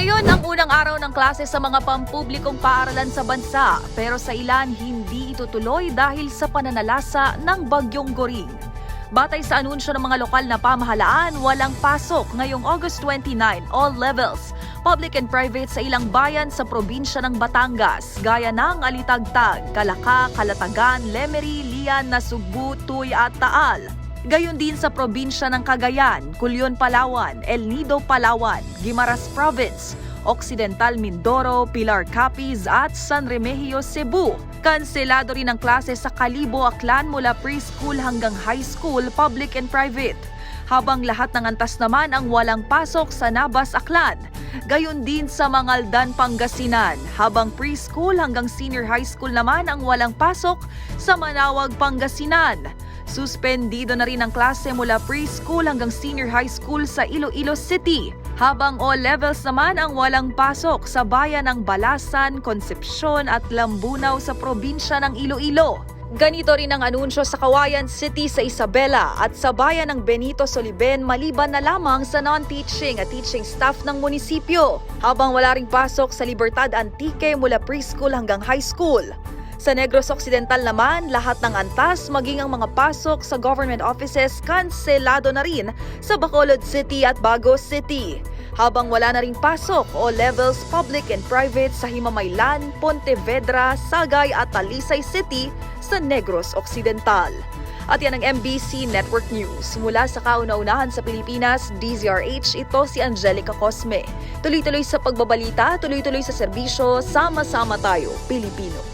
Ngayon ang unang araw ng klase sa mga pampublikong paaralan sa bansa pero sa ilan hindi itutuloy dahil sa pananalasa ng bagyong goring. Batay sa anunsyo ng mga lokal na pamahalaan, walang pasok ngayong August 29, all levels, public and private sa ilang bayan sa probinsya ng Batangas, gaya ng Alitagtag, Calaca, Calatagan, Lemery, Lian, Nasugbu, Tuy at Taal. Gayon din sa probinsya ng Cagayan, Culyon, Palawan, El Nido, Palawan, Guimaras Province, Occidental Mindoro, Pilar Capiz at San Remigio, Cebu. Kanselado rin ang klase sa Kalibo, Aklan mula preschool hanggang high school, public and private. Habang lahat ng antas naman ang walang pasok sa Nabas, Aklan. Gayon din sa Mangaldan, Pangasinan. Habang preschool hanggang senior high school naman ang walang pasok sa Manawag, Pangasinan. Suspendido na rin ang klase mula preschool hanggang senior high school sa Iloilo City. Habang all levels naman ang walang pasok sa bayan ng Balasan, Concepcion at Lambunaw sa probinsya ng Iloilo. Ganito rin ang anunsyo sa Kawayan City sa Isabela at sa bayan ng Benito Soliben maliban na lamang sa non-teaching at teaching staff ng munisipyo. Habang wala ring pasok sa Libertad Antique mula preschool hanggang high school. Sa Negros Occidental naman, lahat ng antas maging ang mga pasok sa government offices kanselado na rin sa Bacolod City at Bago City. Habang wala na ring pasok o levels public and private sa Himamaylan, Pontevedra, Sagay at Talisay City sa Negros Occidental. At yan ang MBC Network News. Mula sa kauna-unahan sa Pilipinas, DZRH, ito si Angelica Cosme. Tuloy-tuloy sa pagbabalita, tuloy-tuloy sa serbisyo, sama-sama tayo, Pilipino.